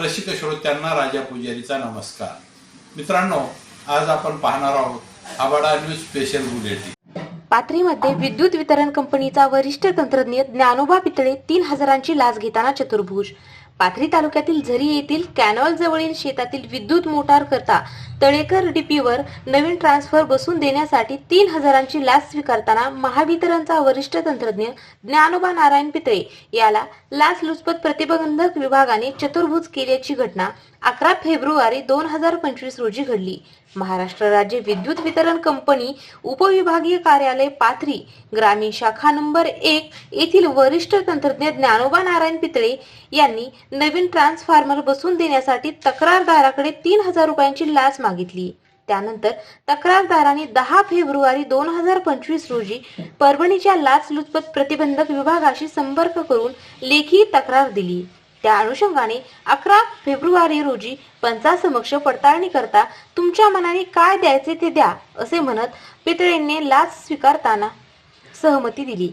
रसिक श्रोत्यांना राजा पुजारीचा नमस्कार. मित्रांनो आज आपण पाहणार आहोत आबाडा न्यूज स्पेशल बुलेटिन. पाथरीमध्ये विद्युत वितरण कंपनीचा वरिष्ठ तंत्रज्ञ ज्ञानोबा पितळे तीन हजारांची लाच घेताना चतुर्भुज. पाथरी तालुक्यातील झरी येथील कॅनॉल जवळील शेतातील विद्युत मोटार करता तळेकर डीपीवर नवीन ट्रान्सफर बसून देण्यासाठी तीन हजारांची लाच स्वीकारताना महावितरणचा वरिष्ठ तंत्रज्ञ ज्ञानोबा नारायण पितळे याला लाचलुचपत प्रतिबंधक विभागाने चतुर्भुज केल्याची घटना अकरा फेब्रुवारी दोन हजार पंचवीस रोजी घडली. महाराष्ट्र राज्य विद्युत वितरण कंपनी उपविभागीय कार्यालय पाथरी ग्रामीण शाखा नंबर एक येथील वरिष्ठ तंत्रज्ञ ज्ञानोबा नारायण पितळे यांनी नवीन ट्रान्सफॉर्मर बसून देण्यासाठी तक्रारदाराकडे तीन हजार रुपयांची लाच मागितली. त्यानंतर तक्रारदाराने दहा फेब्रुवारी दोन हजार पंचवीस रोजी परभणीच्या लाचलुचपत प्रतिबंधक विभागाशी संपर्क करून लेखी तक्रार दिली. त्या अनुषंगाने अकरा फेब्रुवारी रोजी पंचासमक्ष पडताळणी करता तुमच्या मनाने काय द्यायचे ते द्या असे म्हणत पितळेंनी लाच स्वीकारताना सहमती दिली.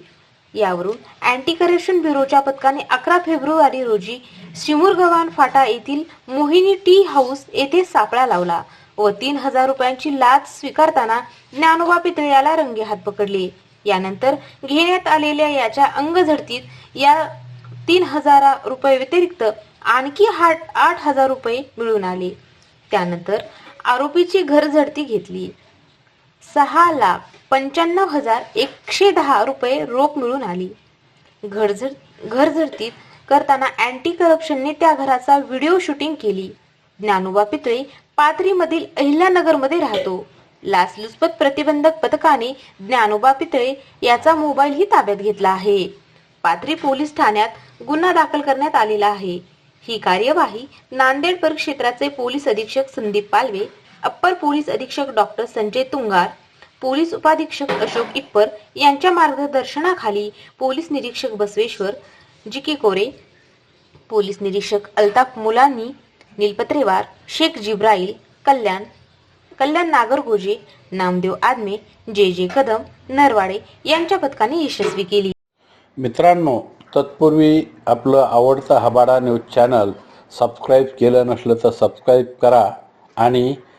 यावरून अँटी करप्शन ब्युरोच्या पथकाने अकरा फेब्रुवारी रोजी शिमुरगव्हाण फाटा येथील मोहिनी टी हाऊस येथे सापळा लावला व तीन हजार रुपयांची लाच स्वीकारताना ज्ञानोबा पितळ्याला रंगे हात पकडले. यानंतर घेण्यात आलेल्या याच्या अंगझडतीत या तीन हजार रुपये व्यतिरिक्त आणखी आठ हजार रुपये मिळून आले. त्यानंतर आरोपीची घर झडती घेतली. सहा लाख पंच्याण्णव हजार एकशे दहा रुपये रोख मिळून आली. घरझड घरझडतीत करताना अँटी करप्शनने त्या घराचा व्हिडिओ शूटिंग केली. ज्ञानोबा पितळे पाथरीमधील अहिल्यानगरमध्ये राहतो. लाचलुचपत प्रतिबंधक पथकाने ज्ञानोबा पितळे याचा मोबाईलही ताब्यात घेतला आहे. पाथरी पोलीस ठाण्यात गुन्हा दाखल करण्यात आलेला आहे. ही कार्यवाही नांदेड परिक्षेत्राचे पोलीस अधीक्षक संदीप पालवे अप्पर पोलीस अधीक्षक डॉक्टर संजय तुंगार पोलीस उपाधीक्षक अशोक इप्पर यांच्या मार्गदर्शनाखाली पोलीस निरीक्षक बसवेश्वर जी के कोरे पोलीस निरीक्षक अल्ताफ मुलानी नीलपत्रेवार शेख जिब्राईल कल्याण कल्याण नागरगोजे नामदेव आदमे जे जे कदम नरवाडे यांच्या पथकाने यशस्वी केली. मित्रांनो तत्पूर्वी आपलं आवडतं हबाडा न्यूज चॅनल सबस्क्राईब केलं नसलं तर सबस्क्राईब करा आणि